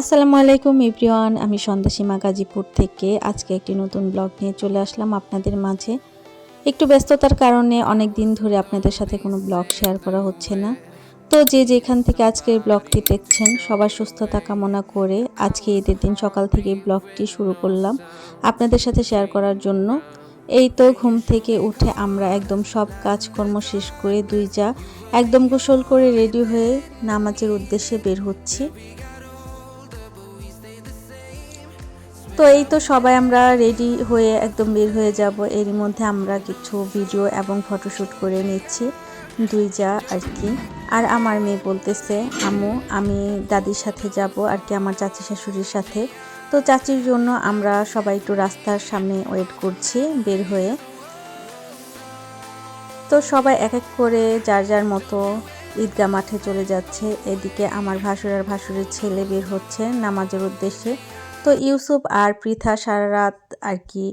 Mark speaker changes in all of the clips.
Speaker 1: আসসালামু আলাইকুম ইব্রিয়ান আমি সন্ধ্যাসীমা গাজীপুর থেকে। আজকে একটি নতুন ব্লগ নিয়ে চলে আসলাম আপনাদের মাঝে। একটু ব্যস্ততার কারণে অনেক দিন ধরে আপনাদের সাথে কোনো ব্লগ শেয়ার করা হচ্ছে না। তো যে যেখান থেকে আজকের ব্লগটি দেখছেন, সবার সুস্থতা কামনা করে আজকে ঈদের দিন সকাল থেকে ব্লগটি শুরু করলাম আপনাদের সাথে শেয়ার করার জন্য। এই তো ঘুম থেকে উঠে আমরা একদম সব কাজকর্ম শেষ করে দুই যা একদম গোসল করে রেডি হয়ে নামাজের উদ্দেশ্যে বের হচ্ছি। তো এই তো সবাই আমরা রেডি হয়ে একদম বের হয়ে যাব। এর মধ্যে আমরা কিছু ভিডিও এবং ফটোশ্যুট করে নিচ্ছি দুই যা আর কি। আর আমার মেয়ে বলতেছে, আম্মু, আমি দাদির সাথে যাব আর কি আমার চাচি শাশুড়ির সাথে। তো চাচির জন্য আমরা সবাই একটু রাস্তার সামনে ওয়েট করছি বের হয়ে। তো সবাই এক এক করে যার যার মতো ঈদগা মাঠে চলে যাচ্ছে। এদিকে আমার ভাসুর আর ভাসুরের ছেলে বের হচ্ছে নামাজের উদ্দেশ্যে। তো ইউসুফ আর পৃথা সারা রাত আর কি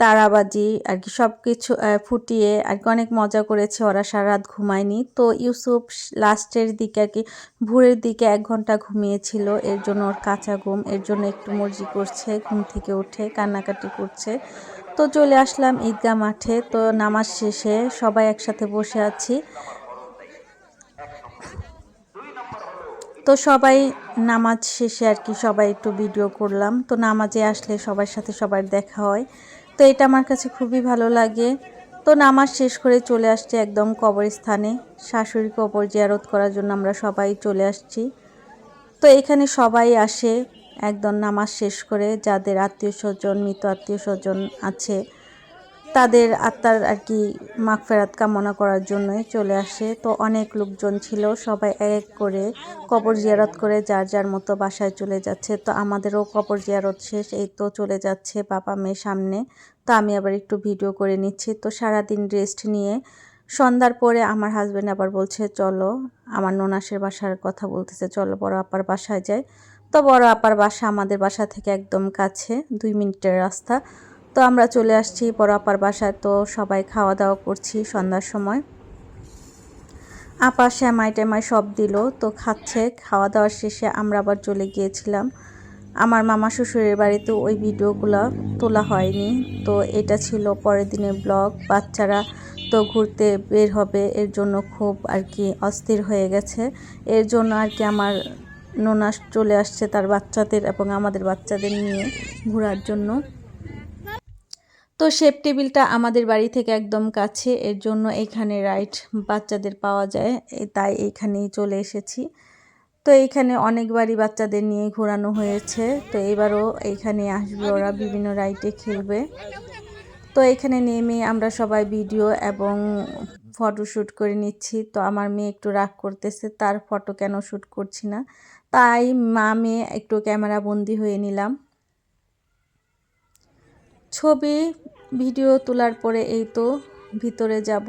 Speaker 1: তারাবাজি আর কি সব কিছু ফুটিয়ে আর কি অনেক মজা করেছে। ওরা সারা রাত ঘুমায়নি। তো ইউসুফ লাস্টের দিকে আর কি ভোরের দিকে এক ঘণ্টা ঘুমিয়েছিল। এর জন্য ওর কাঁচা ঘুম, এর জন্য একটু মর্জি করছে, ঘুম থেকে উঠে কান্নাকাটি করছে। তো চলে আসলাম ঈদগাহ মাঠে। তো নামাজ শেষে সবাই একসাথে বসে আছি। তো সবাই নামাজ শেষে আর কি সবাই একটু ভিডিও করলাম। তো নামাজে আসলে সবার সাথে সবার দেখা হয়। তো এটা আমার কাছে খুবই ভালো লাগে। তো নামাজ শেষ করে চলে আসছে একদম কবরস্থানে। শাশুড়ি কবর জিয়ারত করার জন্য আমরা সবাই চলে আসছি। তো এখানে সবাই আসে একদম নামাজ শেষ করে। যাদের আত্মীয় স্বজন, মৃত আত্মীয় স্বজন আছে তাদের আত্মার আর কি মাগফেরাত কামনা করার জন্যই চলে আসে। তো অনেক লোকজন ছিল, সবাই এক এক করে কবর জিয়ারত করে যার যার মতো বাসায় চলে যাচ্ছে। তো আমাদেরও কবর জিয়ারত শেষ, এই তো চলে যাচ্ছে বাবা মেয়ের সামনে। তো আমি আবার একটু ভিডিও করে নিচ্ছি। তো সারাদিন রেস্ট নিয়ে সন্ধ্যার পরে আমার হাজব্যান্ড আবার বলছে, চলো। আমার ননাসের বাসার কথা বলতেছে, চলো বড় আপার বাসায় যাই। তো বড় আপার বাসা আমাদের বাসা থেকে একদম কাছে, দুই মিনিটের রাস্তা। তো আমরা চলে আসছি বড় আপার বাসায়, তো সবাই খাওয়া দাওয়া করছি সন্ধ্যার সময়। আপা শ্যামাই ট্যামাই সব দিল, তো খাচ্ছে খাওয়া দাওয়ার শেষে আমরা আবার চলে গিয়েছিলাম। আমার মামা শ্বশুরের বাড়িতে ওই ভিডিওগুলো তোলা হয়নি, তো এটা ছিল পরের দিনের ব্লগ। বাচ্চারা তো ঘুরতে বের হবে, এর জন্য খুব আর কি অস্থির হয়ে গেছে। এর জন্য আর কি আমার ননাস চলে আসছে তার বাচ্চাদের এবং আমাদের বাচ্চাদের নিয়ে ঘোরার জন্য। তো শেপ টেবিলটা আমাদের বাড়ি থেকে একদম কাছে, এর জন্য এখানে রাইট বাচ্চাদের পাওয়া যায় তাই এইখানেই চলে এসেছি। তো এইখানে অনেকবারই বাচ্চাদের নিয়ে ঘোরানো হয়েছে, তো এবারও এইখানে আসবে ওরা, বিভিন্ন রাইটে খেলবে। তো এখানে নেমে আমরা সবাই ভিডিও এবং ফটো শ্যুট করে নিচ্ছি, তো আমার মেয়ে একটু রাগ করতেছে, তার ফটো কেন শ্যুট করছি না? তাই মা মেয়ে একটু ক্যামেরা বন্দি হয়ে নিলাম। ছবি, ভিডিও তোলার পরে এই তো ভিতরে যাব।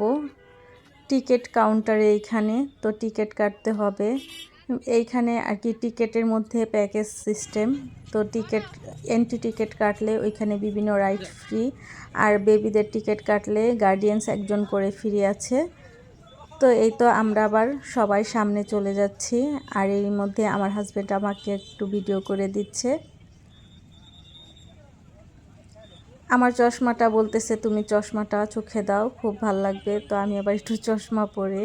Speaker 1: টিকিট কাউন্টারে এইখানে তো টিকিট কাটতে হবে। এইখানে আর কি টিকিটের মধ্যে প্যাকেজ সিস্টেম। তো টিকিট এন্ট্রি টিকিট কাটলে ওইখানে বিভিন্ন রাইড ফ্রি আর বেবিদের টিকিট কাটলে গার্ডিয়ানস একজন করে ফ্রি আছে। তো এই তো আমরা আবার সবাই সামনে চলে যাচ্ছি। আর এর মধ্যে আমার হাজব্যান্ড আমাকে একটু ভিডিও করে দিচ্ছে। আমার চশমাটা বলতেছে, তুমি চশমাটা চোখে দাও, খুব ভালো লাগবে। তো আমি আবার একটু চশমা পরে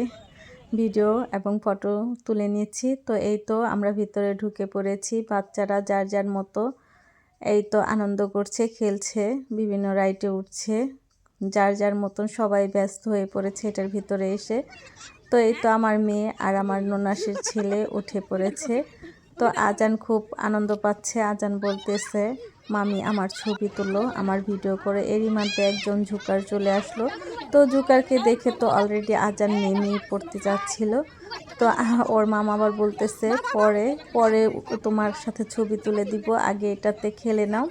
Speaker 1: ভিডিও এবং ফটো তুলে নিয়েছি। তো এই তো আমরা ভিতরে ঢুকে পড়েছি, বাচ্চারা যার যার মতো এই তো আনন্দ করছে, খেলছে, বিভিন্ন রাইটে উঠছে, যার যার মতন সবাই ব্যস্ত হয়ে পড়েছে এটার ভিতরে এসে। তো এই তো আমার মেয়ে আর আমার ননাসের ছেলে উঠে পড়েছে। তো আজান খুব আনন্দ পাচ্ছে, আজান বলতেছে মামি আমার ছবি তুলো আমার ভিডিও করে এরই মধ্যে একজন ঝুকার চলে আসলো। তো ঝুকারকে দেখে তো অলরেডি আজান নেমেই পড়তে যাচ্ছিল। তো ওর মামা আবার বলতেছে, পরে পরে তোমার সাথে ছবি তুলে দিব, আগে এটাতে খেলে নাও।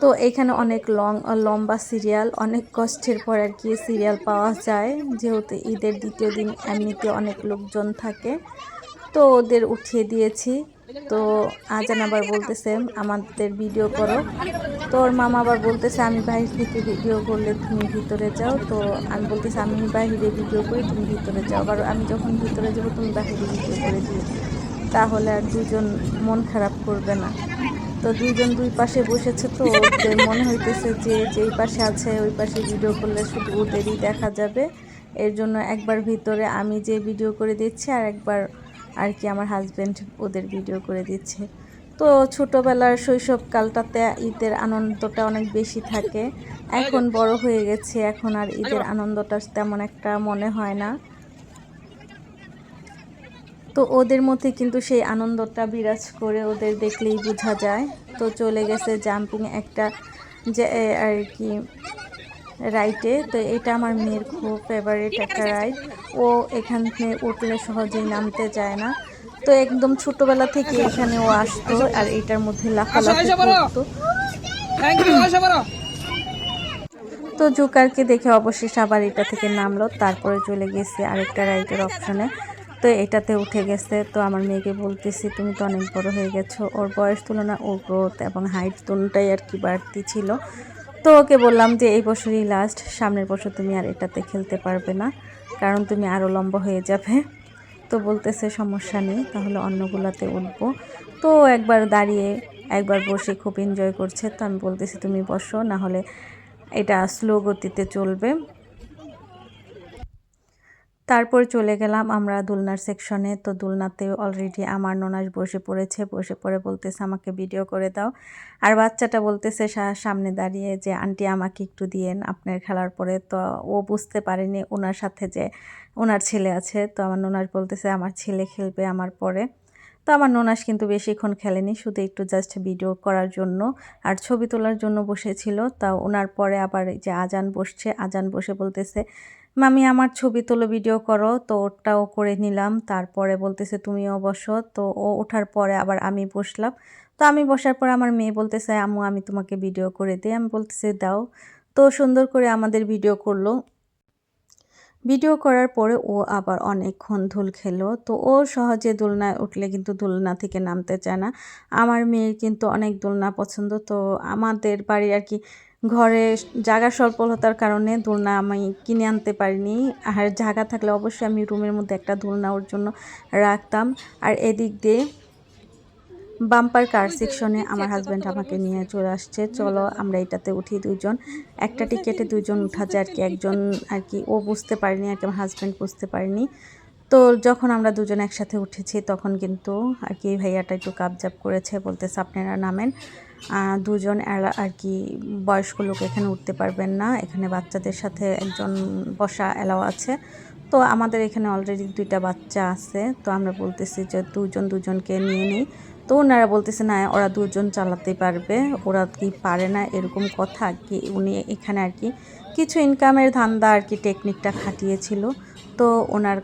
Speaker 1: তো এখানে অনেক লং, লম্বা সিরিয়াল, অনেক কষ্টের পর আর কি সিরিয়াল পাওয়া যায়। যেহেতু ঈদের দ্বিতীয় দিন, এমনিতে অনেক লোকজন থাকে। তো ওদের উঠিয়ে দিয়েছি। তো আজান আবার বলতেছে, আমাদের ভিডিও করো। তো ওর মামা আবার বলতেছে, আমি বাইরে থেকে ভিডিও করলে তুমি ভিতরে যাও। তো আমি বলতেছি, আমি বাইরে ভিডিও করি, তুমি ভিতরে যাও। আবার আমি যখন ভিতরে যাব, তুমি বাইরে ভিডিও করে দিও। তাহলে আর দুজন মন খারাপ করবে না। তো দুইজন দুই পাশে বসেছে তো, ওদের মনে হইতেছে যে যেই পাশে আছে, ওই পাশে ভিডিও করলে শুধু ওদেরই দেখা যাবে। এর জন্য একবার ভিতরে আমি যে ভিডিও করে দিচ্ছি, আর একবার আর কি আমার হাজব্যান্ড ওদের ভিডিও করে দিচ্ছে। তো ছোটোবেলার শৈশবকালটাতে ঈদের আনন্দটা অনেক বেশি থাকে। এখন বড় হয়ে গেছে, এখন আর ঈদের আনন্দটা তেমন একটা মনে হয় না। তো ওদের মধ্যে কিন্তু সেই আনন্দটা বিরাজ করে ওদের দেখলেই বোঝা যায়। তো চলে গেছে জাম্পিং একটা যে আর কি রাইডে তো এটা আমার মেয়ের খুব ফেভারিট একটা রাইড ও এখান থেকে উঠলে সহজেই নামতে চায় না। তো একদম ছোটবেলা থেকে এখানে ও আসতো আর এটার মধ্যে লাফালাফি করতো। তো জুকারকে দেখে অবশেষে আবার এটা থেকে নামলো তারপরে চলে গেছে আরেকটা রাইডের অপশনে তো এটাতে উঠে গেছে তো আমার মেয়েকে বলতেছি তুমি তো অনেক বড় হয়ে গেছো। ওর বয়স তুলনা ওর গ্রোথ এবং হাইট দুটাই আর কি বাড়তি ছিল। তো ওকে বললাম যে, এই বছরই লাস্ট সামনের বছর তুমি আর এটাতে খেলতে পারবে না, কারণ তুমি আরও লম্বা হয়ে যাবে। তো বলতেছে, সমস্যা নেই, তাহলে অন্যগুলোতে উঠবো। তো একবার দাঁড়িয়ে, একবার বসে খুব এনজয় করছে। তো আমি বলতেছি, তুমি বসো না হলে এটা স্লো গতিতে চলবে। তারপর চলে গেলাম আমরা দুলনার সেকশনে তো দুলনাতে অলরেডি আমার ননাস বসে পড়েছে, বসে পড়ে বলতেছে, আমাকে ভিডিও করে দাও। আর বাচ্চাটা বলতেছে সামনে দাঁড়িয়ে যে, আন্টি, আমাকে একটু দিয়েন আপনার খেলার পরে। তো ও বুঝতে পারেনি ওনার সাথে যে, ওনার ছেলে আছে। তো আমার ননাস বলতেছে, আমার ছেলে খেলবে আমার পরে। আমার ননাস কিন্তু বেশিক্ষণ খেলেনি, শুধু একটু জাস্ট ভিডিও করার জন্য। আর ছবি তোলার জন্য বসেছিল, তা ওনার পরে আবার যে আজান বসছে, আজান বসে বলতেছে, মামি, আমার ছবি তোলো ভিডিও করো। তো ওটাও করে নিলাম, তারপরে বলতেছে, তুমিও বসো। তো ও ওঠার পরে আবার আমি বসলাম। তো আমি বসার পরে আমার মেয়ে বলতেছে, আম্মু, আমি তোমাকে ভিডিও করে দিই। আমি বলতেছি, দাও। তো সুন্দর করে আমাদের ভিডিও করল। ভিডিও করার পরে ও আবার অনেকক্ষণ ধুল খেলো। তো ও সহজে দোলনায় উঠলে কিন্তু দোলনা থেকে নামতে চায় না। আমার মেয়ের কিন্তু অনেক দোলনা পছন্দ। তো আমাদের বাড়ি আর কি ঘরে জায়গা স্বল্পতার কারণে দোলনা আমি কিনে আনতে পারিনি। আর জায়গা থাকলে অবশ্যই আমি রুমের মধ্যে একটা দোলনা ওর জন্য রাখতাম। আর এদিক দিয়ে বাম্পার কার সেকশনে আমার হাজব্যান্ড আমাকে নিয়ে চলে আসছে চলো আমরা এটাতে উঠি দুজন একটা টিকেটে দুজন উঠা যায় আর কি একজন আর কি ও বুঝতে পারেনি আর কি আমার হাজব্যান্ড বুঝতে পারেনি। তো যখন আমরা দুজন একসাথে উঠেছি তখন কিন্তু আর কি ভাইয়াটা একটু কাবজাব করেছে বলতেছে আপনারা নামেন। দুজন আর কি বয়স্ক লোক এখানে উঠতে পারবেন না। এখানে বাচ্চাদের সাথে একজন বসা এলাও আছে। তো আমাদের এখানে অলরেডি দুইটা বাচ্চা আছে। তো আমরা বলতেছি যে দুজন দুজনকে নিয়ে নিই। তো ওনারা বলতেছে, না, ওরা দুজন চালাতে পারবে, ওরা কি পারে না? এরকম কথা কি উনি এখানে আর কি কিছু ইনকামের ধান্দা আর কি টেকনিকটা খাটিয়েছিল। তো ওনার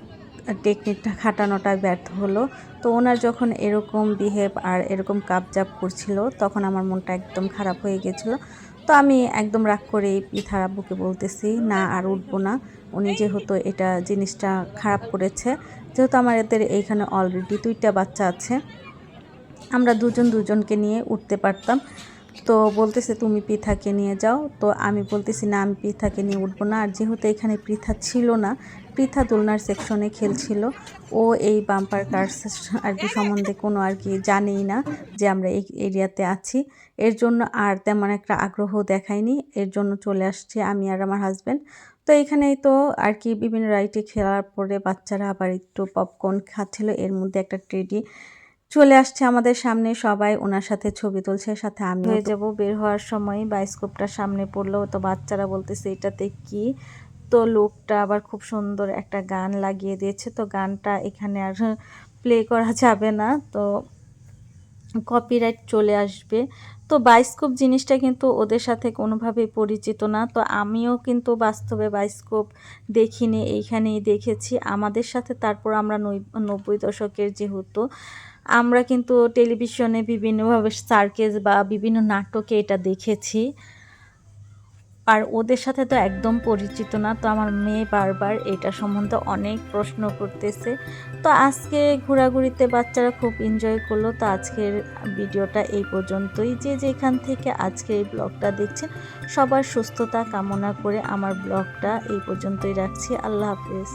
Speaker 1: টেকনিকটা খাটানোটা ব্যর্থ হলো। তো ওনার যখন এরকম বিহেভ আর এরকম কাপজাপ করছিল, তখন আমার মনটা একদম খারাপ হয়ে গেছিল। তো আমি একদম রাগ করে পিঠার আব্বুকে বলতেছি, না, আর উঠবো না। উনি যেহেতু এটা জিনিসটা খারাপ করেছে, যেহেতু আমার এদের এইখানে অলরেডি দুইটা বাচ্চা আছে আমরা দুজন দুজনকে নিয়ে উঠতে পারতাম। তো বলতেছে, তুমি পৃথাকে নিয়ে যাও। তো আমি বলতেছি, না, আমি পৃথাকে নিয়ে উঠবো না। আর যেহেতু এখানে পৃথা ছিল না, পৃথা দোলনার সেকশনে খেলছিল। ও এই বাম্পার কার আর কি সম্বন্ধে কোনো আর কি জানেই না যে আমরা এই এরিয়াতে আছি। এর জন্য আর তেমন একটা আগ্রহ দেখায়নি। এর জন্য চলে আসছে আমি আর আমার হাজব্যান্ড তো এখানেই তো আর কি বিভিন্ন রাইটে খেলার পরে বাচ্চারা আবার একটু পপকর্ন খাচ্ছিল। এর মধ্যে একটা ট্রেডি চলে আসছে আমাদের সামনে সবাই ওনার সাথে ছবি তুলছে সাথে আমি হয়ে যাব। বের হওয়ার সময় বায়োস্কোপটা সামনে পড়ল তো বাচ্চারা বলতেছে এটাতে কি? তো লোকটা আবার খুব সুন্দর একটা গান লাগিয়ে দিয়েছে তো গানটা এখানে আর প্লে করা যাবে না তো কপিরাইট চলে আসবে। তো বায়োস্কোপ জিনিসটা কিন্তু ওদের সাথে কোনোভাবেই পরিচিত না তো আমিও কিন্তু বাস্তবে বায়োস্কোপ দেখিনি এইখানেই দেখেছি। আমাদের সাথে তারপর আমরা নব্বই দশকের যেহেতু আমরা কিন্তু টেলিভিশনে বিভিন্নভাবে সার্কেস বা বিভিন্ন নাটকে এটা দেখেছি। আর ওদের সাথে তো একদম পরিচিত না, তো আমার মেয়ে বারবার এটা সম্বন্ধে অনেক প্রশ্ন করতেছে। তো আজকে ঘোরাঘুরিতে বাচ্চারা খুব এনজয় করল, তো আজকের ভিডিওটা এই পর্যন্তই। যে যেখান থেকে আজকে এই ব্লগটা দেখছেন, সবার সুস্থতা কামনা করে আমার ব্লগটা এই পর্যন্তই রাখছি। আল্লাহ হাফেজ।